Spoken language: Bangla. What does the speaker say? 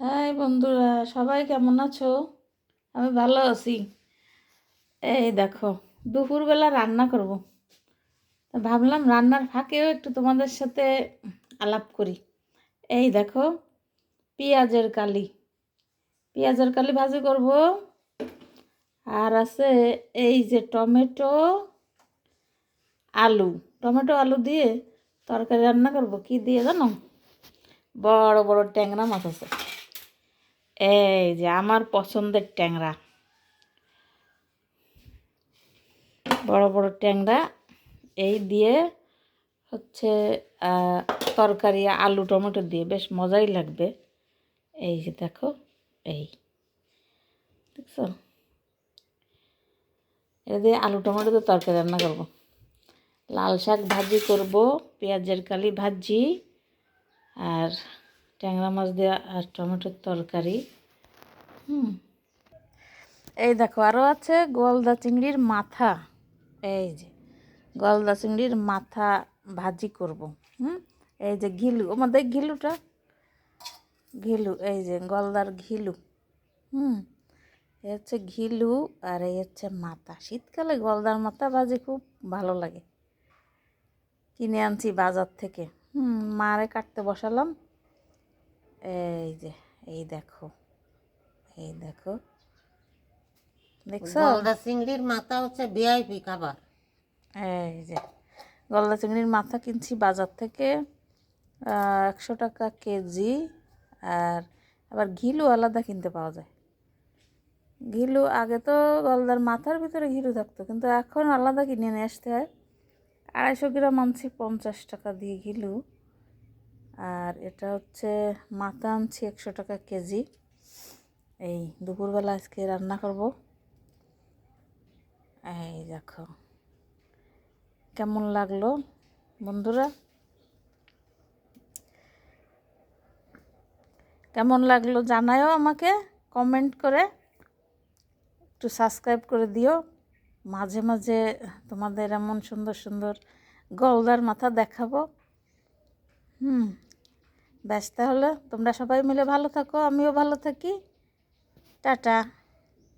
হাই বন্ধুরা, সবাই কেমন আছো? আমি ভালো আছি। এই দেখো, দুপুরবেলা রান্না করব। ভাবলাম রান্নার ফাঁকেও একটু তোমাদের সাথে আলাপ করি। এই দেখো, পেঁয়াজের কালি। পেঁয়াজের কালি ভাজি করব। আর আছে এই যে টমেটো, আলু। টমেটো, আলু দিয়ে তরকারি রান্না করব। কি দিয়ে জানো? বড় বড় ট্যাংরা মাছ আছে। এই যে আমার পছন্দের ট্যাংরা। বড় বড় ট্যাংরা। এই দিয়ে হচ্ছে তরকারি, আলু, টমেটো দিয়ে বেশ মজাই লাগবে। এই যে দেখো, এই। দেখছ? এটা দিয়ে আলু, টমেটো দিয়ে তরকারি রান্না করব। লাল শাক ভাজি করব, পেঁয়াজের কালি ভাজি, আর ট্যাংরা মাছ দিয়ে আর টমেটোর তরকারি। হুম। এই দেখো আরও আছে গলদা চিংড়ির মাথা। এই যে, গলদা চিংড়ির মাথা ভাজি করব। হুম? এই যে ঘিলু আমাদের ঘিলুটা। ঘিলু, এই যে গলদার ঘিলু। হুম? এ হচ্ছে ঘিলু আর এই হচ্ছে মাথা। শীতকালে গলদার মাথা ভাজি খুব ভালো লাগে। কিনে আনছি বাজার থেকে। হুম, মারে কাটতে বসালাম। এই যে এই দেখো এই দেখো। দেখছ? গলদা চিংড়ির মাথা হচ্ছে ভিআইপি খাবার এই যে গলদা চিংড়ির মাথা কিনছি বাজার থেকে একশো টাকা কেজি আর আবার ঘিলু আলাদা কিনতে পাওয়া যায়। ঘিলু আগে তো গলদার মাথার ভিতরে ঘিলু থাকতো কিন্তু এখন আলাদা কিনে নিয়ে আসতে হয়। আড়াইশো গ্রাম আনছি পঞ্চাশ টাকা দিয়ে ঘিলু। আর এটা হচ্ছে মাথা আনছি একশো টাকা কেজি। এই দুপুরবেলা আজকে রান্না করব। এই দেখো, কেমন লাগল বন্ধুরা? কেমন লাগল জানায়ও আমাকে কমেন্ট করে। একটু সাবস্ক্রাইব করে দিও। মাঝে মাঝে তোমাদের এমন সুন্দর সুন্দর গলদার মাথা দেখাবো। হুম। ব্যাস হলো তোমরা সবাই মিলে ভালো থাকো আমিও ভালো থাকি। টাটা।